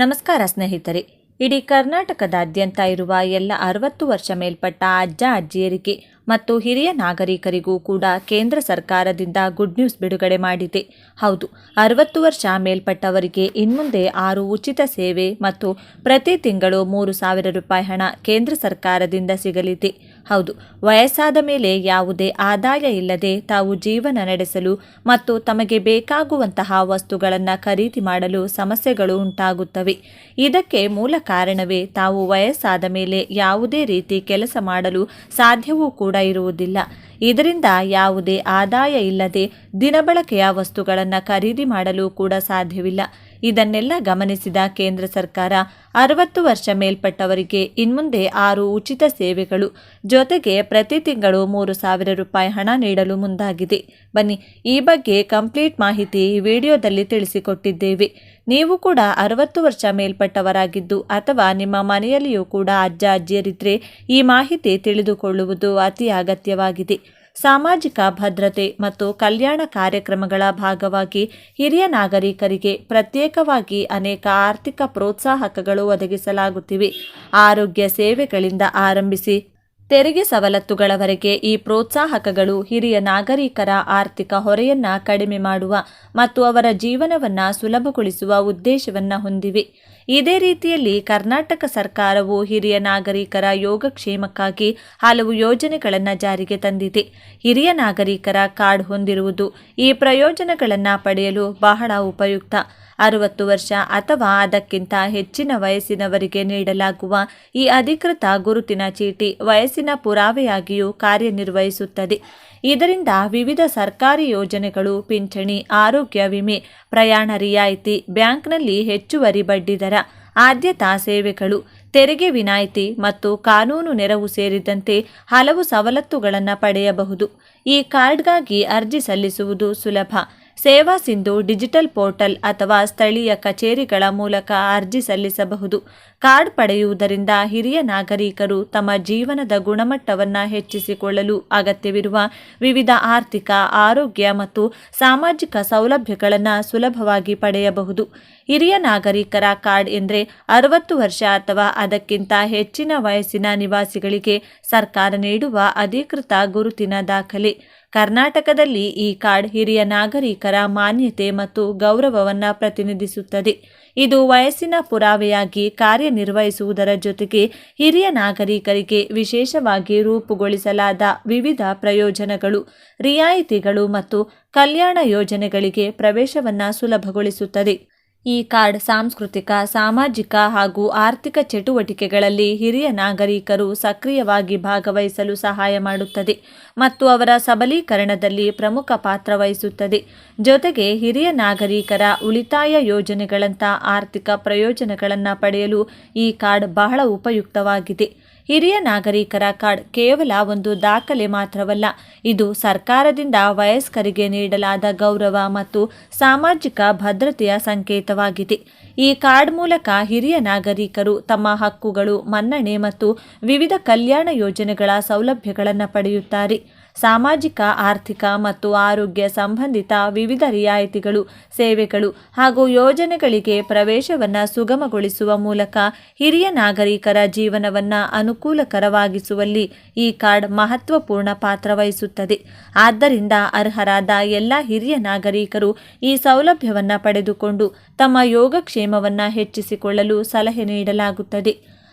ನಮಸ್ಕಾರ ಸ್ನೇಹಿತರೆ. ಇಡೀ ಕರ್ನಾಟಕದಾದ್ಯಂತ ಇರುವ ಎಲ್ಲ ಅರವತ್ತು ವರ್ಷ ಮೇಲ್ಪಟ್ಟ ಅಜ್ಜ, ಅಜ್ಜಿಯರಿಗೆ ಮತ್ತು ಹಿರಿಯ ನಾಗರಿಕರಿಗೂ ಕೂಡ ಕೇಂದ್ರ ಸರ್ಕಾರದಿಂದ ಗುಡ್ ನ್ಯೂಸ್ ಬಿಡುಗಡೆ ಮಾಡಿದೆ. ಹೌದು, ಅರವತ್ತು ವರ್ಷ ಮೇಲ್ಪಟ್ಟವರಿಗೆ ಇನ್ಮುಂದೆ ಆರು ಉಚಿತ ಸೇವೆ ಮತ್ತು ಪ್ರತಿ ತಿಂಗಳು ಮೂರು ಸಾವಿರ ರೂಪಾಯಿ ಹಣ ಕೇಂದ್ರ ಸರ್ಕಾರದಿಂದ ಸಿಗಲಿದೆ. ಹೌದು, ವಯಸ್ಸಾದ ಮೇಲೆ ಯಾವುದೇ ಆದಾಯ ಇಲ್ಲದೆ ತಾವು ಜೀವನ ನಡೆಸಲು ಮತ್ತು ತಮಗೆ ಬೇಕಾಗುವಂತಹ ವಸ್ತುಗಳನ್ನು ಖರೀದಿ ಮಾಡಲು ಸಮಸ್ಯೆಗಳು ಉಂಟಾಗುತ್ತವೆ. ಇದಕ್ಕೆ ಮೂಲ ಕಾರಣವೇ ತಾವು ವಯಸ್ಸಾದ ಮೇಲೆ ಯಾವುದೇ ರೀತಿ ಕೆಲಸ ಮಾಡಲು ಸಾಧ್ಯವೂ ಕೂಡ ಇರುವುದಿಲ್ಲ. ಇದರಿಂದ ಯಾವುದೇ ಆದಾಯ ಇಲ್ಲದೆ ದಿನಬಳಕೆಯ ವಸ್ತುಗಳನ್ನು ಖರೀದಿ ಮಾಡಲು ಕೂಡ ಸಾಧ್ಯವಿಲ್ಲ. ಇದನ್ನೆಲ್ಲ ಗಮನಿಸಿದ ಕೇಂದ್ರ ಸರ್ಕಾರ ಅರವತ್ತು ವರ್ಷ ಮೇಲ್ಪಟ್ಟವರಿಗೆ ಇನ್ಮುಂದೆ ಆರು ಉಚಿತ ಸೇವೆಗಳು, ಜೊತೆಗೆ ಪ್ರತಿ ತಿಂಗಳು ಮೂರು ಸಾವಿರ ರೂಪಾಯಿ ಹಣ ನೀಡಲು ಮುಂದಾಗಿದೆ. ಬನ್ನಿ, ಈ ಬಗ್ಗೆ ಕಂಪ್ಲೀಟ್ ಮಾಹಿತಿ ಈ ವಿಡಿಯೋದಲ್ಲಿ ತಿಳಿಸಿಕೊಟ್ಟಿದ್ದೇವೆ. ನೀವು ಕೂಡ ಅರವತ್ತು ವರ್ಷ ಮೇಲ್ಪಟ್ಟವರಾಗಿದ್ದು ಅಥವಾ ನಿಮ್ಮ ಮನೆಯಲ್ಲಿಯೂ ಕೂಡ ಅಜ್ಜ ಅಜ್ಜಿಯರಿದ್ದರೆ ಈ ಮಾಹಿತಿ ತಿಳಿದುಕೊಳ್ಳುವುದು ಅತಿ ಅಗತ್ಯವಾಗಿದೆ. ಸಾಮಾಜಿಕ ಭದ್ರತೆ ಮತ್ತು ಕಲ್ಯಾಣ ಕಾರ್ಯಕ್ರಮಗಳ ಭಾಗವಾಗಿ ಹಿರಿಯ ನಾಗರಿಕರಿಗೆ ಪ್ರತ್ಯೇಕವಾಗಿ ಅನೇಕ ಆರ್ಥಿಕ ಪ್ರೋತ್ಸಾಹಕಗಳು ಒದಗಿಸಲಾಗುತ್ತಿವೆ. ಆರೋಗ್ಯ ಸೇವೆಗಳಿಂದ ಆರಂಭಿಸಿ ತೆರಿಗೆ ಸವಲತ್ತುಗಳವರೆಗೆ ಈ ಪ್ರೋತ್ಸಾಹಕಗಳು ಹಿರಿಯ ನಾಗರಿಕರ ಆರ್ಥಿಕ ಹೊರೆಯನ್ನ ಕಡಿಮೆ ಮಾಡುವ ಮತ್ತು ಅವರ ಜೀವನವನ್ನ ಸುಲಭಗೊಳಿಸುವ ಉದ್ದೇಶವನ್ನ ಹೊಂದಿವೆ. ಇದೇ ರೀತಿಯಲ್ಲಿ ಕರ್ನಾಟಕ ಸರ್ಕಾರವು ಹಿರಿಯ ನಾಗರಿಕರ ಯೋಗಕ್ಷೇಮಕ್ಕಾಗಿ ಹಲವು ಯೋಜನೆಗಳನ್ನು ಜಾರಿಗೆ ತಂದಿದೆ. ಹಿರಿಯ ನಾಗರಿಕರ ಕಾರ್ಡ್ ಹೊಂದಿರುವುದು ಈ ಪ್ರಯೋಜನಗಳನ್ನು ಪಡೆಯಲು ಬಹಳ ಉಪಯುಕ್ತ. ಅರವತ್ತು ವರ್ಷ ಅಥವಾ ಅದಕ್ಕಿಂತ ಹೆಚ್ಚಿನ ವಯಸ್ಸಿನವರಿಗೆ ನೀಡಲಾಗುವ ಈ ಅಧಿಕೃತ ಗುರುತಿನ ಚೀಟಿ ವಯಸ್ಸಿನ ಪುರಾವೆಯಾಗಿಯೂ ಕಾರ್ಯನಿರ್ವಹಿಸುತ್ತದೆ. ಇದರಿಂದ ವಿವಿಧ ಸರ್ಕಾರಿ ಯೋಜನೆಗಳು, ಪಿಂಚಣಿ, ಆರೋಗ್ಯ ವಿಮೆ, ಪ್ರಯಾಣ ರಿಯಾಯಿತಿ, ಬ್ಯಾಂಕ್ನಲ್ಲಿ ಹೆಚ್ಚುವರಿ ಬಡ್ಡಿದರ ಆದ್ಯತಾ ಸೇವೆಗಳು, ತೆರಿಗೆ ವಿನಾಯಿತಿ ಮತ್ತು ಕಾನೂನು ನೆರವು ಸೇರಿದಂತೆ ಹಲವು ಸವಲತ್ತುಗಳನ್ನು ಪಡೆಯಬಹುದು. ಈ ಕಾರ್ಡ್ಗಾಗಿ ಅರ್ಜಿ ಸಲ್ಲಿಸುವುದು ಸುಲಭ. ಸೇವಾ ಸಿಂಧು ಡಿಜಿಟಲ್ ಪೋರ್ಟಲ್ ಅಥವಾ ಸ್ಥಳೀಯ ಕಚೇರಿಗಳ ಮೂಲಕ ಅರ್ಜಿ ಸಲ್ಲಿಸಬಹುದು. ಕಾರ್ಡ್ ಪಡೆಯುವುದರಿಂದ ಹಿರಿಯ ನಾಗರಿಕರು ತಮ್ಮ ಜೀವನದ ಗುಣಮಟ್ಟವನ್ನು ಹೆಚ್ಚಿಸಿಕೊಳ್ಳಲು ಅಗತ್ಯವಿರುವ ವಿವಿಧ ಆರ್ಥಿಕ, ಆರೋಗ್ಯ ಮತ್ತು ಸಾಮಾಜಿಕ ಸೌಲಭ್ಯಗಳನ್ನು ಸುಲಭವಾಗಿ ಪಡೆಯಬಹುದು. ಹಿರಿಯ ನಾಗರಿಕರ ಕಾರ್ಡ್ ಎಂದರೆ ಅರವತ್ತು ವರ್ಷ ಅಥವಾ ಅದಕ್ಕಿಂತ ಹೆಚ್ಚಿನ ವಯಸ್ಸಿನ ನಿವಾಸಿಗಳಿಗೆ ಸರ್ಕಾರ ನೀಡುವ ಅಧಿಕೃತ ಗುರುತಿನ ದಾಖಲೆ. ಕರ್ನಾಟಕದಲ್ಲಿ ಈ ಕಾರ್ಡ್ ಹಿರಿಯ ನಾಗರಿಕರ ಮಾನ್ಯತೆ ಮತ್ತು ಗೌರವವನ್ನು ಪ್ರತಿನಿಧಿಸುತ್ತದೆ. ಇದು ವಯಸ್ಸಿನ ಪುರಾವೆಯಾಗಿ ಕಾರ್ಯನಿರ್ವಹಿಸುವುದರ ಜೊತೆಗೆ ಹಿರಿಯ ನಾಗರಿಕರಿಗೆ ವಿಶೇಷವಾಗಿ ರೂಪುಗೊಳಿಸಲಾದ ವಿವಿಧ ಪ್ರಯೋಜನಗಳು, ರಿಯಾಯಿತಿಗಳು ಮತ್ತು ಕಲ್ಯಾಣ ಯೋಜನೆಗಳಿಗೆ ಪ್ರವೇಶವನ್ನು ಸುಲಭಗೊಳಿಸುತ್ತದೆ. ಈ ಕಾರ್ಡ್ ಸಾಂಸ್ಕೃತಿಕ, ಸಾಮಾಜಿಕ ಹಾಗೂ ಆರ್ಥಿಕ ಚಟುವಟಿಕೆಗಳಲ್ಲಿ ಹಿರಿಯ ನಾಗರಿಕರು ಸಕ್ರಿಯವಾಗಿ ಭಾಗವಹಿಸಲು ಸಹಾಯ ಮಾಡುತ್ತದೆ ಮತ್ತು ಅವರ ಸಬಲೀಕರಣದಲ್ಲಿ ಪ್ರಮುಖ ಪಾತ್ರ ವಹಿಸುತ್ತದೆ. ಜೊತೆಗೆ ಹಿರಿಯ ನಾಗರಿಕರ ಉಳಿತಾಯ ಯೋಜನೆಗಳಂಥ ಆರ್ಥಿಕ ಪ್ರಯೋಜನಗಳನ್ನು ಪಡೆಯಲು ಈ ಕಾರ್ಡ್ ಬಹಳ ಉಪಯುಕ್ತವಾಗಿದೆ. ಹಿರಿಯ ನಾಗರಿಕರ ಕಾರ್ಡ್ ಕೇವಲ ಒಂದು ದಾಖಲೆ ಮಾತ್ರವಲ್ಲ, ಇದು ಸರ್ಕಾರದಿಂದ ವಯಸ್ಕರಿಗೆ ನೀಡಲಾದ ಗೌರವ ಮತ್ತು ಸಾಮಾಜಿಕ ಭದ್ರತೆಯ ಸಂಕೇತವಾಗಿದೆ. ಈ ಕಾರ್ಡ್ ಮೂಲಕ ಹಿರಿಯ ನಾಗರಿಕರು ತಮ್ಮ ಹಕ್ಕುಗಳು, ಮನ್ನಣೆ ಮತ್ತು ವಿವಿಧ ಕಲ್ಯಾಣ ಯೋಜನೆಗಳ ಸೌಲಭ್ಯಗಳನ್ನು ಪಡೆಯುತ್ತಾರೆ. ಸಾಮಾಜಿಕ, ಆರ್ಥಿಕ ಮತ್ತು ಆರೋಗ್ಯ ಸಂಬಂಧಿತ ವಿವಿಧ ರಿಯಾಯಿತಿಗಳು, ಸೇವೆಗಳು ಹಾಗೂ ಯೋಜನೆಗಳಿಗೆ ಪ್ರವೇಶವನ್ನು ಸುಗಮಗೊಳಿಸುವ ಮೂಲಕ ಹಿರಿಯ ನಾಗರಿಕರ ಜೀವನವನ್ನು ಅನುಕೂಲಕರವಾಗಿಸುವಲ್ಲಿ ಈ ಕಾರ್ಡ್ ಮಹತ್ವಪೂರ್ಣ ಪಾತ್ರ ವಹಿಸುತ್ತದೆ. ಆದ್ದರಿಂದ ಅರ್ಹರಾದ ಎಲ್ಲ ಹಿರಿಯ ನಾಗರಿಕರು ಈ ಸೌಲಭ್ಯವನ್ನು ಪಡೆದುಕೊಂಡು ತಮ್ಮ ಯೋಗಕ್ಷೇಮವನ್ನು ಹೆಚ್ಚಿಸಿಕೊಳ್ಳಲು ಸಲಹೆ ನೀಡಲಾಗುತ್ತದೆ.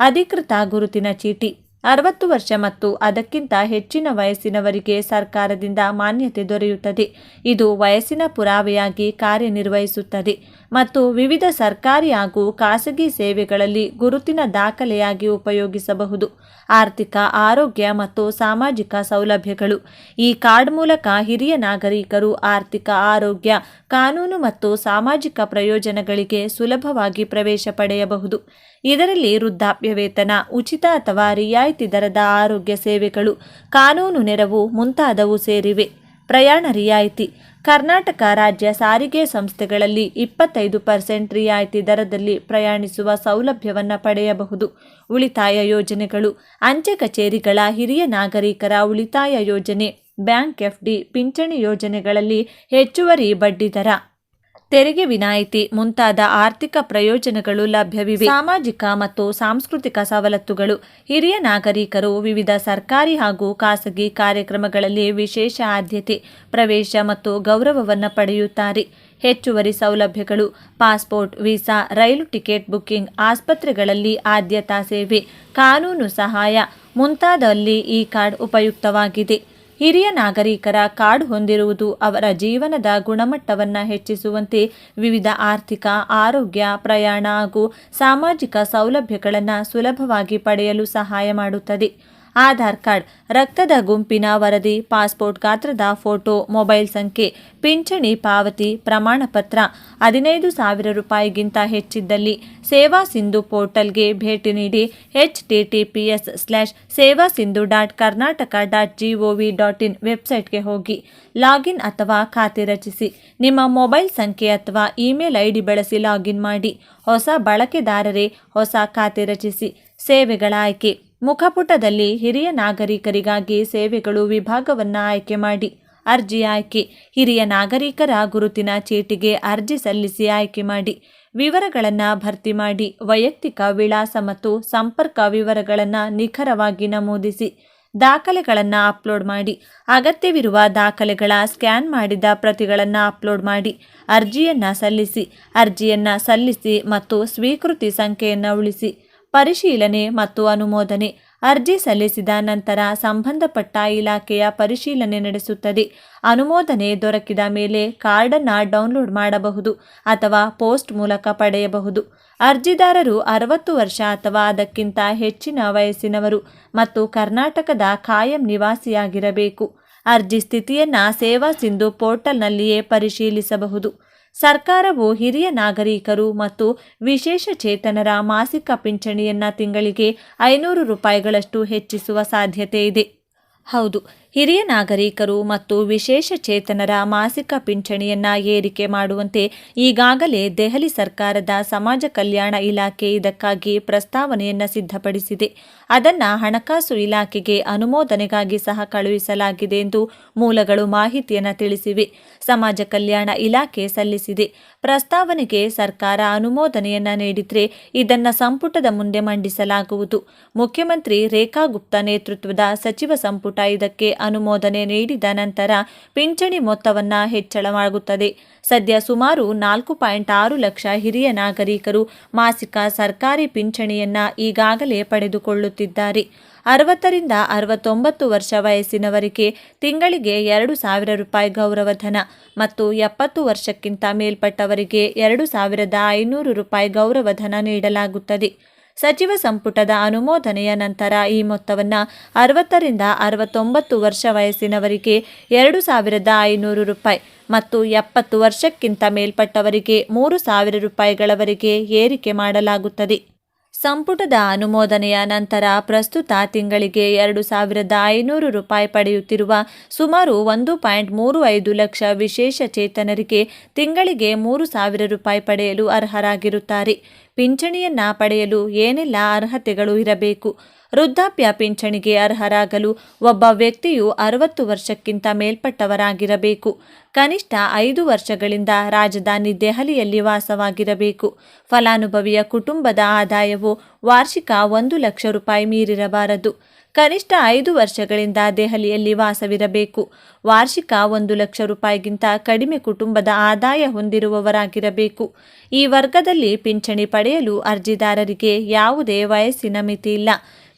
ಅಧಿಕೃತ ಗುರುತಿನ ಚೀಟಿ ಅರವತ್ತು ವರ್ಷ ಮತ್ತು ಅದಕ್ಕಿಂತ ಹೆಚ್ಚಿನ ವಯಸ್ಸಿನವರಿಗೆ ಸರ್ಕಾರದಿಂದ ಮಾನ್ಯತೆ ದೊರೆಯುತ್ತದೆ. ಇದು ವಯಸ್ಸಿನ ಪುರಾವೆಯಾಗಿ ಕಾರ್ಯನಿರ್ವಹಿಸುತ್ತದೆ. ಮತ್ತು ವಿವಿಧ ಸರ್ಕಾರಿ ಹಾಗೂ ಖಾಸಗಿ ಸೇವೆಗಳಲ್ಲಿ ಗುರುತಿನ ದಾಖಲೆಯಾಗಿ ಉಪಯೋಗಿಸಬಹುದು. ಆರ್ಥಿಕ, ಆರೋಗ್ಯ ಮತ್ತು ಸಾಮಾಜಿಕ ಸೌಲಭ್ಯಗಳು. ಈ ಕಾರ್ಡ್ ಮೂಲಕ ಹಿರಿಯ ನಾಗರಿಕರು ಆರ್ಥಿಕ, ಆರೋಗ್ಯ, ಕಾನೂನು ಮತ್ತು ಸಾಮಾಜಿಕ ಪ್ರಯೋಜನಗಳಿಗೆ ಸುಲಭವಾಗಿ ಪ್ರವೇಶ ಪಡೆಯಬಹುದು. ಇದರಲ್ಲಿ ವೃದ್ಧಾಪ್ಯ ವೇತನ ಉಚಿತ ಅಥವಾ ರಿಯಾಯಿತಿ ದರದ ಆರೋಗ್ಯ ಸೇವೆಗಳು, ಕಾನೂನು ನೆರವು ಮುಂತಾದವು ಸೇರಿವೆ. ಪ್ರಯಾಣ ರಿಯಾಯಿತಿ ಕರ್ನಾಟಕ ರಾಜ್ಯ ಸಾರಿಗೆ ಸಂಸ್ಥೆಗಳಲ್ಲಿ ಇಪ್ಪತ್ತೈದು ಪರ್ಸೆಂಟ್ ರಿಯಾಯಿತಿ ದರದಲ್ಲಿ ಪ್ರಯಾಣಿಸುವ ಸೌಲಭ್ಯವನ್ನು ಪಡೆಯಬಹುದು. ಉಳಿತಾಯ ಯೋಜನೆಗಳು, ಅಂಚೆ ಕಚೇರಿಗಳ ಹಿರಿಯ ನಾಗರಿಕರ ಉಳಿತಾಯ ಯೋಜನೆ, ಬ್ಯಾಂಕ್ ಎಫ್ಡಿ ಪಿಂಚಣಿ ಯೋಜನೆಗಳಲ್ಲಿ ಹೆಚ್ಚುವರಿ ಬಡ್ಡಿ ದರ ತೆರಿಗೆ ವಿನಾಯಿತಿ ಮುಂತಾದ ಆರ್ಥಿಕ ಪ್ರಯೋಜನಗಳು ಲಭ್ಯವಿವೆ. ಸಾಮಾಜಿಕ ಮತ್ತು ಸಾಂಸ್ಕೃತಿಕ ಸವಲತ್ತುಗಳು. ಹಿರಿಯ ನಾಗರಿಕರು ವಿವಿಧ ಸರ್ಕಾರಿ ಹಾಗೂ ಖಾಸಗಿ ಕಾರ್ಯಕ್ರಮಗಳಲ್ಲಿ ವಿಶೇಷ ಆದ್ಯತೆ, ಪ್ರವೇಶ ಮತ್ತು ಗೌರವವನ್ನು ಪಡೆಯುತ್ತಾರೆ. ಹೆಚ್ಚುವರಿ ಸೌಲಭ್ಯಗಳು, ಪಾಸ್ಪೋರ್ಟ್, ವೀಸಾ, ರೈಲು ಟಿಕೆಟ್ ಬುಕ್ಕಿಂಗ್ ಆಸ್ಪತ್ರೆಗಳಲ್ಲಿ ಆದ್ಯತಾ ಸೇವೆ, ಕಾನೂನು ಸಹಾಯ ಮುಂತಾದಲ್ಲಿ ಈ ಕಾರ್ಡ್ ಉಪಯುಕ್ತವಾಗಿದೆ. ಹಿರಿಯ ನಾಗರಿಕರ ಕಾರ್ಡ್ ಹೊಂದಿರುವುದು ಅವರ ಜೀವನದ ಗುಣಮಟ್ಟವನ್ನು ಹೆಚ್ಚಿಸುವಂತೆ ವಿವಿಧ ಆರ್ಥಿಕ, ಆರೋಗ್ಯ, ಪ್ರಯಾಣ ಹಾಗೂ ಸಾಮಾಜಿಕ ಸೌಲಭ್ಯಗಳನ್ನು ಸುಲಭವಾಗಿ ಪಡೆಯಲು ಸಹಾಯ ಮಾಡುತ್ತದೆ. ಆಧಾರ್ ಕಾರ್ಡ್, ರಕ್ತದ ಗುಂಪಿನ ವರದಿ, ಪಾಸ್ಪೋರ್ಟ್ ಗಾತ್ರದ ಫೋಟೋ, ಮೊಬೈಲ್ ಸಂಖ್ಯೆ, ಪಿಂಚಣಿ ಪಾವತಿ ಪ್ರಮಾಣ ಪತ್ರ ಹದಿನೈದು ಸಾವಿರ ರೂಪಾಯಿಗಿಂತ ಹೆಚ್ಚಿದ್ದಲ್ಲಿ ಸೇವಾ ಸಿಂಧು ಪೋರ್ಟಲ್ಗೆ ಭೇಟಿ ನೀಡಿ H T T P slash Seva Sindhu dot Karnataka dot G O V dot in ವೆಬ್ಸೈಟ್ಗೆ ಹೋಗಿ ಲಾಗಿನ್ ಅಥವಾ ಖಾತೆ ರಚಿಸಿ. ನಿಮ್ಮ ಮೊಬೈಲ್ ಸಂಖ್ಯೆ ಅಥವಾ ಇಮೇಲ್ ಐಡಿ ಬಳಸಿ ಲಾಗಿನ್ ಮಾಡಿ. ಹೊಸ ಬಳಕೆದಾರರೇ ಹೊಸ ಖಾತೆ ರಚಿಸಿ. ಸೇವೆಗಳ ಆಯ್ಕೆ. ಮುಖಪುಟದಲ್ಲಿ ಹಿರಿಯ ನಾಗರಿಕರಿಗಾಗಿ ಸೇವೆಗಳು ವಿಭಾಗವನ್ನು ಆಯ್ಕೆ ಮಾಡಿ ಅರ್ಜಿ ಆಯ್ಕೆ. ಹಿರಿಯ ನಾಗರಿಕರ ಗುರುತಿನ ಚೀಟಿಗೆ ಅರ್ಜಿ ಸಲ್ಲಿಸಿ ಆಯ್ಕೆ ಮಾಡಿ. ವಿವರಗಳನ್ನು ಭರ್ತಿ ಮಾಡಿ. ವೈಯಕ್ತಿಕ ವಿಳಾಸ ಮತ್ತು ಸಂಪರ್ಕ ವಿವರಗಳನ್ನು ನಿಖರವಾಗಿ ನಮೂದಿಸಿ. ದಾಖಲೆಗಳನ್ನು ಅಪ್ಲೋಡ್ ಮಾಡಿ. ಅಗತ್ಯವಿರುವ ದಾಖಲೆಗಳ ಸ್ಕ್ಯಾನ್ ಮಾಡಿದ ಪ್ರತಿಗಳನ್ನು ಅಪ್ಲೋಡ್ ಮಾಡಿ. ಅರ್ಜಿಯನ್ನು ಸಲ್ಲಿಸಿ. ಅರ್ಜಿಯನ್ನು ಸಲ್ಲಿಸಿ ಮತ್ತು ಸ್ವೀಕೃತಿ ಸಂಖ್ಯೆಯನ್ನು ಉಳಿಸಿ. ಪರಿಶೀಲನೆ ಮತ್ತು ಅನುಮೋದನೆ ಅರ್ಜಿ ಸಲ್ಲಿಸಿದ ನಂತರ ಸಂಬಂಧಪಟ್ಟ ಇಲಾಖೆಯ ಪರಿಶೀಲನೆ ನಡೆಸುತ್ತದೆ. ಅನುಮೋದನೆ ದೊರಕಿದ ಮೇಲೆ ಕಾರ್ಡನ್ನು ಡೌನ್ಲೋಡ್ ಮಾಡಬಹುದು ಅಥವಾ ಪೋಸ್ಟ್ ಮೂಲಕ ಪಡೆಯಬಹುದು. ಅರ್ಜಿದಾರರು ಅರವತ್ತು ವರ್ಷ ಅಥವಾ ಅದಕ್ಕಿಂತ ಹೆಚ್ಚಿನ ವಯಸ್ಸಿನವರು ಮತ್ತು ಕರ್ನಾಟಕದ ಕಾಯಂ ನಿವಾಸಿಯಾಗಿರಬೇಕು. ಅರ್ಜಿ ಸ್ಥಿತಿಯನ್ನು ಸೇವಾ ಸಿಂಧು ಪೋರ್ಟಲ್ನಲ್ಲಿಯೇ ಪರಿಶೀಲಿಸಬಹುದು. ಸರ್ಕಾರವು ಹಿರಿಯ ನಾಗರಿಕರು ಮತ್ತು ವಿಶೇಷ ಚೇತನರ ಮಾಸಿಕ ಪಿಂಚಣಿಯನ್ನು ತಿಂಗಳಿಗೆ ಐನೂರು ರೂಪಾಯಿಗಳಷ್ಟು ಹೆಚ್ಚಿಸುವ ಸಾಧ್ಯತೆ ಇದೆ. ಹೌದು ಹಿರಿಯ ನಾಗರಿಕರು ಮತ್ತು ವಿಶೇಷ ಚೇತನರ ಮಾಸಿಕ ಪಿಂಚಣಿಯನ್ನ ಏರಿಕೆ ಮಾಡುವಂತೆ ಈಗಾಗಲೇ ದೆಹಲಿ ಸರ್ಕಾರದ ಸಮಾಜ ಕಲ್ಯಾಣ ಇಲಾಖೆ ಇದಕ್ಕಾಗಿ ಪ್ರಸ್ತಾವನೆಯನ್ನು ಸಿದ್ಧಪಡಿಸಿದೆ. ಅದನ್ನು ಹಣಕಾಸು ಇಲಾಖೆಗೆ ಅನುಮೋದನೆಗಾಗಿ ಸಹ ಕಳುಹಿಸಲಾಗಿದೆ ಎಂದು ಮೂಲಗಳು ಮಾಹಿತಿಯನ್ನು ತಿಳಿಸಿವೆ. ಸಮಾಜ ಕಲ್ಯಾಣ ಇಲಾಖೆ ಸಲ್ಲಿಸಿದೆ. ಪ್ರಸ್ತಾವನೆಗೆ ಸರ್ಕಾರ ಅನುಮೋದನೆಯನ್ನ ನೀಡಿದ್ರೆ ಇದನ್ನು ಸಂಪುಟದ ಮುಂದೆ ಮಂಡಿಸಲಾಗುವುದು. ಮುಖ್ಯಮಂತ್ರಿ ರೇಖಾ ಗುಪ್ತಾ ನೇತೃತ್ವದ ಸಚಿವ ಸಂಪುಟ ಇದಕ್ಕೆ ಅನುಮೋದನೆ ನೀಡಿದ ನಂತರ ಪಿಂಚಣಿ ಮೊತ್ತವನ್ನು ಹೆಚ್ಚಳವಾಗುತ್ತದೆ. ಸದ್ಯ ಸುಮಾರು ನಾಲ್ಕು ಪಾಯಿಂಟ್ ಆರು ಲಕ್ಷ ಹಿರಿಯ ನಾಗರಿಕರು ಮಾಸಿಕ ಸರ್ಕಾರಿ ಪಿಂಚಣಿಯನ್ನ ಈಗಾಗಲೇ ಪಡೆದುಕೊಳ್ಳುತ್ತಿದ್ದಾರೆ. ಅರವತ್ತರಿಂದ ಅರವತ್ತೊಂಬತ್ತು ವರ್ಷ ವಯಸ್ಸಿನವರಿಗೆ ತಿಂಗಳಿಗೆ ಎರಡು ಸಾವಿರ ರೂಪಾಯಿ ಗೌರವಧನ ಮತ್ತು ಎಪ್ಪತ್ತು ವರ್ಷಕ್ಕಿಂತ ಮೇಲ್ಪಟ್ಟವರಿಗೆ ಎರಡು ಸಾವಿರದ ಐನೂರು ರೂಪಾಯಿ ಗೌರವಧನ ನೀಡಲಾಗುತ್ತದೆ. ಸಚಿವ ಸಂಪುಟದ ಅನುಮೋದನೆಯ ನಂತರ ಈ ಮೊತ್ತವನ್ನು ಅರವತ್ತರಿಂದ ಅರವತ್ತೊಂಬತ್ತು ವರ್ಷ ವಯಸ್ಸಿನವರಿಗೆ ಎರಡು ಸಾವಿರದ ಐನೂರು ರೂಪಾಯಿ ಮತ್ತು ಎಪ್ಪತ್ತು ವರ್ಷಕ್ಕಿಂತ ಮೇಲ್ಪಟ್ಟವರಿಗೆ ಮೂರು ಸಾವಿರ ರೂಪಾಯಿಗಳವರೆಗೆ ಏರಿಕೆ ಮಾಡಲಾಗುತ್ತದೆ. ಸಂಪುಟದ ಅನುಮೋದನೆಯ ನಂತರ ಪ್ರಸ್ತುತ ತಿಂಗಳಿಗೆ ಎರಡು ಸಾವಿರದ ಐನೂರು ರೂಪಾಯಿ ಪಡೆಯುತ್ತಿರುವ ಸುಮಾರು ಒಂದು ಪಾಯಿಂಟ್ ಮೂರು ಐದು ಲಕ್ಷ ವಿಶೇಷ ಚೇತನರಿಗೆ ತಿಂಗಳಿಗೆ ಮೂರು ಸಾವಿರ ರೂಪಾಯಿ ಪಡೆಯಲು ಅರ್ಹರಾಗಿರುತ್ತಾರೆ. ಪಿಂಚಣಿಯನ್ನ ಪಡೆಯಲು ಏನೆಲ್ಲ ಅರ್ಹತೆಗಳು ಇರಬೇಕು? ವೃದ್ಧಾಪ್ಯ ಪಿಂಚಣಿಗೆ ಅರ್ಹರಾಗಲು ಒಬ್ಬ ವ್ಯಕ್ತಿಯು ಅರವತ್ತು ವರ್ಷಕ್ಕಿಂತ ಮೇಲ್ಪಟ್ಟವರಾಗಿರಬೇಕು. ಕನಿಷ್ಠ ಐದು ವರ್ಷಗಳಿಂದ ರಾಜಧಾನಿ ದೆಹಲಿಯಲ್ಲಿ ವಾಸವಾಗಿರಬೇಕು. ಫಲಾನುಭವಿಯ ಕುಟುಂಬದ ಆದಾಯವು ವಾರ್ಷಿಕ ಒಂದು ಲಕ್ಷ ರೂಪಾಯಿ ಮೀರಿರಬಾರದು. ಕನಿಷ್ಠ ಐದು ವರ್ಷಗಳಿಂದ ದೆಹಲಿಯಲ್ಲಿ ವಾಸವಿರಬೇಕು. ವಾರ್ಷಿಕ ಒಂದು ಲಕ್ಷ ರೂಪಾಯಿಗಿಂತ ಕಡಿಮೆ ಕುಟುಂಬದ ಆದಾಯ ಹೊಂದಿರುವವರಾಗಿರಬೇಕು. ಈ ವರ್ಗದಲ್ಲಿ ಪಿಂಚಣಿ ಪಡೆಯಲು ಅರ್ಜಿದಾರರಿಗೆ ಯಾವುದೇ ವಯಸ್ಸಿನ ಮಿತಿ ಇಲ್ಲ.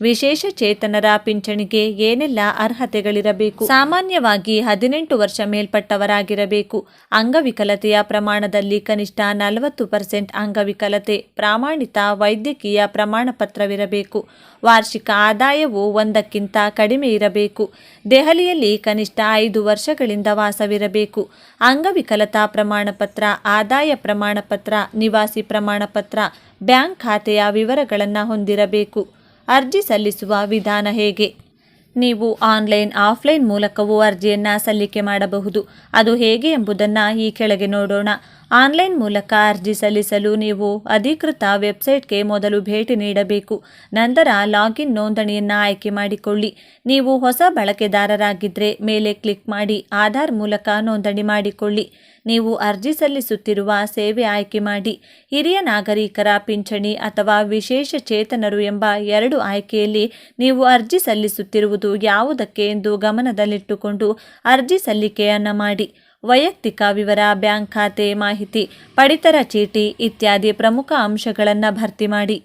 ವಿಶೇಷ ಚೇತನರ ಪಿಂಚಣಿಗೆ ಏನೆಲ್ಲ ಅರ್ಹತೆಗಳಿರಬೇಕು? ಸಾಮಾನ್ಯವಾಗಿ ಹದಿನೆಂಟು ವರ್ಷ ಮೇಲ್ಪಟ್ಟವರಾಗಿರಬೇಕು. ಅಂಗವಿಕಲತೆಯ ಪ್ರಮಾಣದಲ್ಲಿ ಕನಿಷ್ಠ ನಲವತ್ತು ಪರ್ಸೆಂಟ್ ಅಂಗವಿಕಲತೆ, ಪ್ರಾಮಾಣಿತ ವೈದ್ಯಕೀಯ ಪ್ರಮಾಣ ಪತ್ರವಿರಬೇಕು ವಾರ್ಷಿಕ ಆದಾಯವು ಒಂದಕ್ಕಿಂತ ಕಡಿಮೆ ಇರಬೇಕು. ದೆಹಲಿಯಲ್ಲಿ ಕನಿಷ್ಠ ಐದು ವರ್ಷಗಳಿಂದ ವಾಸವಿರಬೇಕು. ಅಂಗವಿಕಲತಾ ಪ್ರಮಾಣಪತ್ರ, ಆದಾಯ ಪ್ರಮಾಣಪತ್ರ, ನಿವಾಸಿ ಪ್ರಮಾಣಪತ್ರ, ಬ್ಯಾಂಕ್ ಖಾತೆಯ ವಿವರಗಳನ್ನು ಹೊಂದಿರಬೇಕು. ಅರ್ಜಿ ಸಲ್ಲಿಸುವ ವಿಧಾನ ಹೇಗೆ? ನೀವು ಆನ್ಲೈನ್, ಆಫ್ಲೈನ್ ಮೂಲಕವೂ ಅರ್ಜಿಯನ್ನು ಸಲ್ಲಿಕೆ ಮಾಡಬಹುದು. ಅದು ಹೇಗೆ ಎಂಬುದನ್ನು ಈ ಕೆಳಗೆ ನೋಡೋಣ. ಆನ್ಲೈನ್ ಮೂಲಕ ಅರ್ಜಿ ಸಲ್ಲಿಸಲು ನೀವು ಅಧಿಕೃತ ವೆಬ್ಸೈಟ್ಗೆ ಮೊದಲು ಭೇಟಿ ನೀಡಬೇಕು. ನಂತರ ಲಾಗಿನ್ ನೋಂದಣಿಯನ್ನು ಆಯ್ಕೆ ಮಾಡಿಕೊಳ್ಳಿ. ನೀವು ಹೊಸ ಬಳಕೆದಾರರಾಗಿದ್ದರೆ ಮೇಲೆ ಕ್ಲಿಕ್ ಮಾಡಿ ಆಧಾರ್ ಮೂಲಕ ನೋಂದಣಿ ಮಾಡಿಕೊಳ್ಳಿ. ನೀವು ಅರ್ಜಿ ಸಲ್ಲಿಸುತ್ತಿರುವ ಸೇವೆ ಆಯ್ಕೆ ಮಾಡಿ. ಹಿರಿಯ ನಾಗರಿಕರ ಪಿಂಚಣಿ ಅಥವಾ ವಿಶೇಷ ಚೇತನರು ಎಂಬ ಎರಡು ಆಯ್ಕೆಯಲ್ಲಿ ನೀವು ಅರ್ಜಿ ಸಲ್ಲಿಸುತ್ತಿರುವುದು ಯಾವುದಕ್ಕೆ ಎಂದು ಗಮನದಲ್ಲಿಟ್ಟುಕೊಂಡು ಅರ್ಜಿ ಸಲ್ಲಿಕೆಯನ್ನು ಮಾಡಿ. ವೈಯಕ್ತಿಕ ವಿವರ, ಬ್ಯಾಂಕ್ ಖಾತೆ ಮಾಹಿತಿ, ಪಡಿತರ ಚೀಟಿ ಇತ್ಯಾದಿ ಪ್ರಮುಖ ಅಂಶಗಳನ್ನು ಭರ್ತಿ ಮಾಡಿ.